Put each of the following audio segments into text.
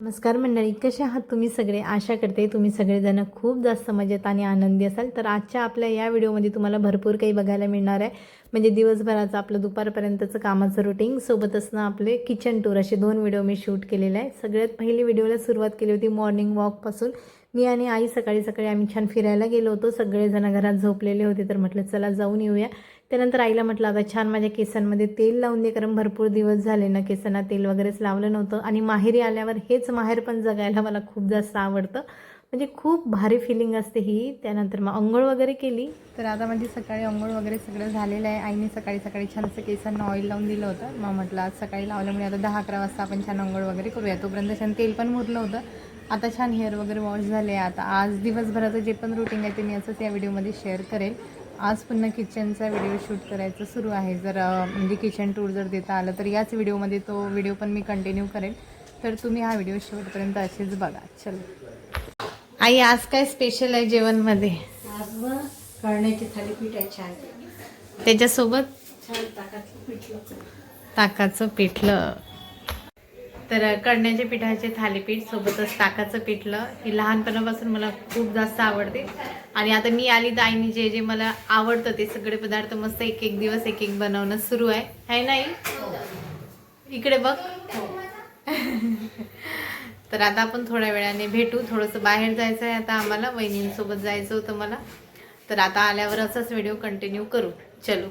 नमस्कार मंडळी कसे आहात तुम्ही सगळे? आशा करते तुम्ही सगळेजण खूप जास्त मजेत आणि आनंदी असाल. तर आजच्या आपल्या या व्हिडिओमध्ये तुम्हाला भरपूर काही बघायला मिळणार आहे. म्हणजे दिवसभराचं आपलं दुपारपर्यंतचं कामाचं रुटीन सोबतच ना आपले किचन टूर असे दोन व्हिडिओ मी शूट केलेले आहे. सगळ्यात पहिली व्हिडिओला सुरुवात केली होती मॉर्निंग वॉकपासून मी आणि आई सकाळी सकाळी आम्ही छान फिरायला गेलो होतो. सगळेजण घरात झोपलेले होते तर म्हटलं चला जाऊन येऊया. त्यानंतर आईला म्हटलं आता छान माझ्या केसांमध्ये तेल लावून दे कारण भरपूर दिवस झाले ना केसांना तेल वगैरेच लावलं नव्हतं आणि माहेरी आल्यावर हेच माहेर पण जगायला मला खूप जास्त आवडतं. म्हणजे खूप भारी फिलिंग असते ही. त्यानंतर मग अंघोळ वगैरे केली. तर आता माझी सकाळी अंघोळ वगैरे सगळं झालेलं आहे. आईने सकाळी सकाळी छान असं केसांना ऑइल लावून दिलं होतं. मग म्हटलं आज सकाळी लावल्यामुळे आता दहा अकरा वाजता आपण छान अंघोळ वगैरे करूया. तोपर्यंत छान तेल पण मुरलं होतं. आता छान हेअर वगैरे वॉश झाले आता आज दिवसभराचं जे पण रुटीन आहे ते मी असंच या व्हिडिओमध्ये शेअर करेल. आज पुन्हा किचनचा व्हिडिओ शूट करायचं सुरू आहे. जर म्हणजे किचन टूर जर देता आलं तर याच व्हिडिओमध्ये तो व्हिडिओ पण मी कंटिन्यू करेल तर तुम्ही हा व्हिडिओ शेवटपर्यंत असेच बघा. चलो. आई आज काय स्पेशल आहे जेवणमध्ये? आज थालीपीठ आहे छान. त्याच्यासोबत? छान ताकातलं पिठलं ताकाचं पिठलं. तर कळण्याचे पिठाचे थालीपीठ सोबतच ताकाचं पिठलं हे लहानपणापासून मला खूप जास्त आवडते. आणि आता मी आली तर आईने जे जे मला आवडतं ते सगळे पदार्थ मस्त एक एक दिवस एक एक बनवणं सुरू आहे. है नाही इकडे बघ. तर आता आपण थोड्या वेळाने भेटू. थोडंसं बाहेर जायचं आहे आता आम्हाला. वहिनींसोबत जायचं होतं मला. तर आता आल्यावर असाच व्हिडिओ कंटिन्यू करू. चलो.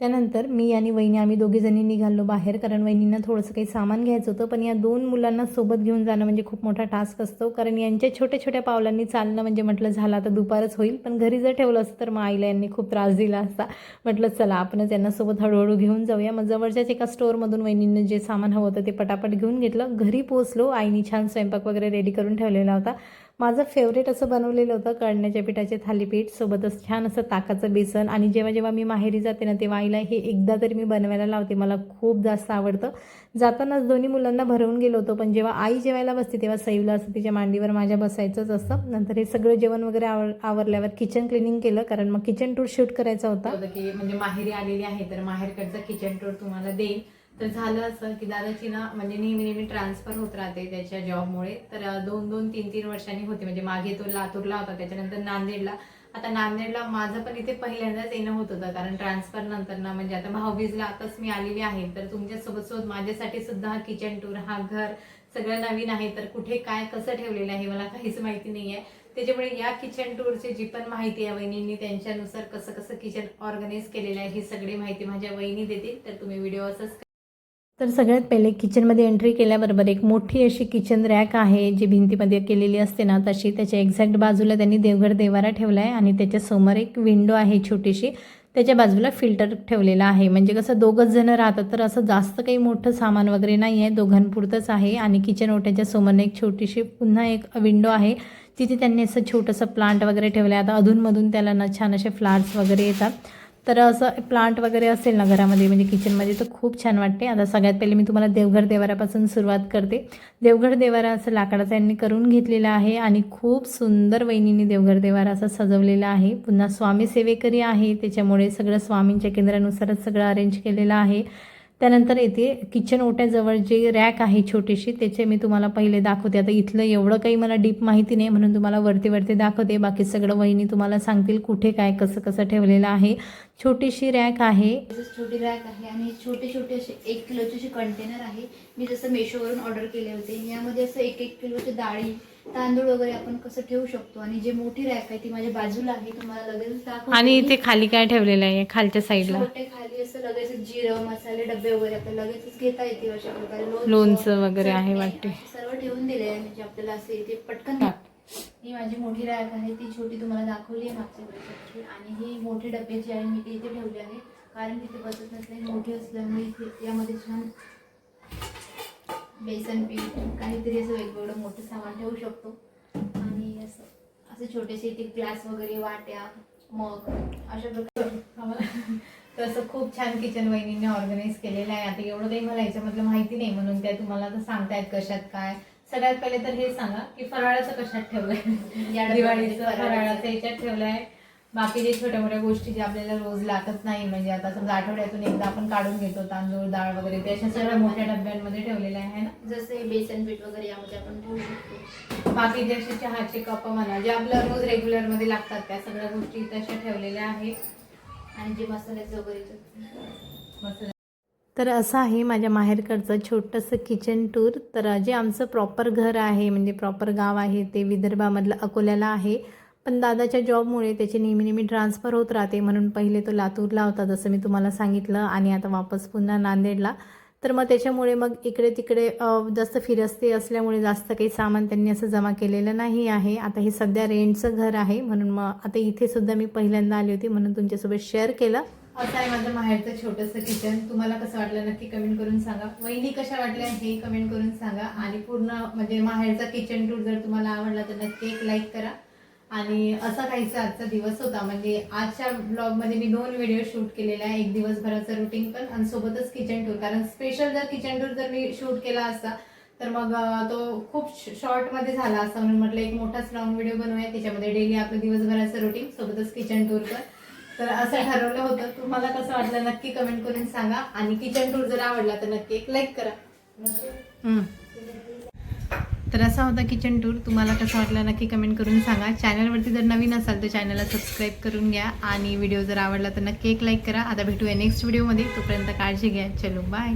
त्यानंतर मी आणि वहिनी आम्ही दोघीजणी निघालो बाहेर कारण वहिनींना थोडंसं काही सामान घ्यायचं होतं. पण या दोन मुलांना सोबत घेऊन जाणं म्हणजे खूप मोठा टास्क असतो कारण यांच्या छोट्या छोट्या पावलांनी चालणं म्हणजे म्हटलं झालं आता दुपारच होईल. पण घरी जर ठेवलं असतं तर मग आईला यांनी खूप त्रास दिला असता. म्हटलं चला आपणच यांना सोबत हळूहळू घेऊन जाऊया. मग जवळच्याच एका स्टोअरमधून वहिनींनी जे सामान हवं होतं ते पटापट घेऊन घेतलं. घरी पोचलो आईनी छान स्वयंपाक वगैरे रेडी करून ठेवलेला होता. माझं फेवरेट असं बनवलेलं होतं कळण्याच्या पिठाचे थालीपीठ. सोबतच छान असं ताकाचं बेसन. आणि जेव्हा जेव्हा मी माहेरी जाते ना तेव्हा आईला हे एकदा तरी मी बनवायला लावते. मला खूप जास्त आवडतं. जातानाच दोन्ही मुलांना भरवून गेलो होतो पण जेव्हा आई जेवायला बसते तेव्हा सैवला असं तिच्या मांडीवर माझ्या बसायचंच असतं. नंतर हे सगळं जेवण वगैरे आवर आवरल्यावर किचन क्लिनिंग केलं कारण मग किचन टूर शूट करायचा होता. की म्हणजे माहेरी आलेली आहे तर माहेरकडचं किचन टूर तुम्हाला देईल तर झालं असं की दादाची ना म्हणजे नेहमी नेहमी ट्रान्सफर होत राहते त्याच्या जॉबमुळे तर दोन दोन तीन तीन वर्षांनी होते. म्हणजे मागे तो लातूरला होता त्याच्यानंतर नांदेडला. आता नांदेडला माझं पण इथे पहिल्यांदाच येणं होत होतं कारण ट्रान्सफर नंतर ना म्हणजे आता भाऊबीजला आताच मी आलेली आहे. तर तुमच्यासोबत सोबत माझ्यासाठी सुद्धा हा किचन टूर हा घर सगळं नवीन आहे. तर कुठे काय कसं ठेवलेलं आहे मला काहीच माहिती नाही आहे त्याच्यामुळे या किचन टूरची जी पण माहिती आहे वहिनींनी त्यांच्यानुसार कसं कसं किचन ऑर्गनाईज केलेलं आहे ही सगळी माहिती माझ्या वहिनी देतील. तर तुम्ही व्हिडिओ असंच तर सगळ्यात पहिले किचनमध्ये एंट्री केल्याबरोबर एक मोठी अशी किचन रॅक आहे जी भिंतीमध्ये केलेली असते ना तशी त्याच्या एक्झॅक्ट बाजूला त्यांनी देवघर देवारा ठेवला आहे आणि त्याच्यासमोर एक विंडो आहे छोटीशी त्याच्या बाजूला फिल्टर ठेवलेला आहे. म्हणजे कसं दोघंच जण राहतात तर असं जास्त काही मोठं सामान वगैरे नाही आहे दोघांपुरतंच आहे आणि किचन ओट्याच्या समोर एक छोटीशी पुन्हा एक विंडो आहे तिथे त्यांनी असं छोटंसं प्लांट वगैरे ठेवलं आहे आता अधूनमधून त्याला ना छान असे फ्लावर्स वगैरे येतात. तर असं प्लांट वगैरे असेल ना घरामध्ये म्हणजे किचनमध्ये तर खूप छान वाटते. आता सगळ्यात पहिले मी तुम्हाला देवघर देवारापासून सुरुवात करते. देवघर देवारा असं लाकडाचा यांनी करून घेतलेला आहे आणि खूप सुंदर वहिनीने देवघर देवारा असं सजवलेला आहे. पुन्हा स्वामी सेवेकरी आहे त्याच्यामुळे सगळं स्वामींच्या केंद्रानुसारच सगळं अरेंज केलेलं आहे. त्यानंतर येथे किचन ओट्याजवळ जे रॅक आहे छोटीशी त्याचे मी तुम्हाला पहिले दाखवते. आता इथलं एवढं काही मला डीप माहिती नाही म्हणून तुम्हाला वरती वरती दाखवते. बाकी सगळं वहिनी तुम्हाला सांगतील कुठे काय कसं कसं ठेवलेलं आहे. छोटीशी रॅक आहे. छोटी रॅक आहे आणि छोटे छोटे असे एक किलोचे असे कंटेनर आहे. मी जसं मेशोवरून ऑर्डर केले होते. यामध्ये असं एक एक किलोचे डाळी तांदूळ वगैरे आपण कसं ठेवू शकतो? आणि जे मोठी रॅक आहे ती माझ्या बाजूला आहे तुम्हाला लगेच आणि. इथे खाली काय ठेवलेलं आहे? खालच्या साईडला खाली असं लगेच जिरं मसाले डबे वगैरे आपल्याला लगेचच घेता येतील अशा प्रकारे. लोणचं वगैरे आहे वाटते. सर्व ठेवून दिले आहे म्हणजे आपल्याला असे इथे पटकन ही माझी मोठी रॅक आहे ती छोटी तुम्हाला दाखवली आहे मागच्या वर्षाची. आणि ही मोठी डबे जी आहे मी ती इथे ठेवली आहे. कारण तिथे बसत नसले मोठी असल्यामुळे यामध्ये छान बेसन पीठ काहीतरी असं वेगवेगळं मोठं सामान ठेवू शकतो. आणि असं असे छोटेसे इथे ग्लास वगैरे वाट्या मग अशा प्रकारे तसं खूप छान किचन वहिनीने ऑर्गनाईज केलेलं आहे. आता एवढं काही मला याच्यामधलं माहिती नाही म्हणून त्या तुम्हाला तर सांगतायत कशात काय. सगळ्यात पहिले तर हे सांगा की फराळाचं कशात ठेवलंय? या दिवाळीचं फराळाचं. याच्यात ठेवलंय. बाकी जे छोट्या मोठ्या गोष्टी जे आपल्याला रोज लागत नाही म्हणजे आता समजा आठवड्यातून एकदा आपण काढून घेतो तांदूळ डाळ वगैरे ते अशा सगळ्या मोठ्या डब्यांमध्ये ठेवलेल्या आहे ना? जसे बेसन पीठ वगैरे यामध्ये आपण ठेवू शकतो. बाकी जे असे चहाचे कप म्हणा जे आपल्या रोज रेग्युलरमध्ये लागतात त्या सगळ्या गोष्टी तशा ठेवलेल्या आहेत. आणि जे वगैरे तर असं आहे माझ्या माहेरकडचं छोटंसं किचन टूर तर जे आमचं प्रॉपर घर आहे म्हणजे प्रॉपर गाव आहे ते विदर्भामधलं अकोल्याला आहे. पण दादाच्या जॉबमुळे त्याची नेहमी नेहमी ट्रान्सफर होत राहते. म्हणून पहिले तो लातूरला होता जसं मी तुम्हाला सांगितलं. आणि आता वापस पुन्हा नांदेडला. तर मग त्याच्यामुळे मग इकडे तिकडे जास्त फिरस्ती असल्यामुळे जास्त काही सामान त्यांनी असं जमा केलेलं नाही आहे. आता हे सध्या रेंटचं घर आहे म्हणून मग आता इथे सुद्धा मी पहिल्यांदा आली होती म्हणून तुमच्यासोबत शेअर केलं. असं आहे माझं माहेरचं छोटंसं किचन तुम्हाला कसं वाटलं नक्की कमेंट करून सांगा. वहिनी कशा वाटल्या हे कमेंट करून सांगा. आणि पूर्ण म्हणजे माहेरचा किचन टूर जर तुम्हाला आवडला तर नक्की एक लाईक करा. आणि असा काहीसा आजचा दिवस होता. म्हणजे आजच्या ब्लॉगमध्ये मी दोन व्हिडिओ शूट केलेले आहे एक दिवसभराचं रुटीन पण आणि सोबतच किचन टूर कारण स्पेशल जर किचन टूर जर मी शूट केला असता तर मग तो खूप शॉर्टमध्ये झाला असता. म्हणून म्हटलं एक मोठाच लॉंग व्हिडिओ बनवूया. त्याच्यामध्ये डेली आपलं दिवसभराचं रुटीन सोबतच किचन टूर कर तर असं ठरवलं होतं. तुम्हाला कसं वाटलं नक्की कमेंट करून सांगा. आणि किचन टूर जर आवडला तर नक्की एक लाईक करा. तर असा होता किचन टूर तुम्हाला कसं वाटलं नक्की कमेंट करून सांगा. चॅनलवरती जर नवीन असाल तर चॅनलला सबस्क्राईब करून घ्या. आणि व्हिडिओ जर आवडला तर नक्की एक लाईक करा. आता भेटूया नेक्स्ट व्हिडिओमध्ये तोपर्यंत काळजी घ्या. चलो बाय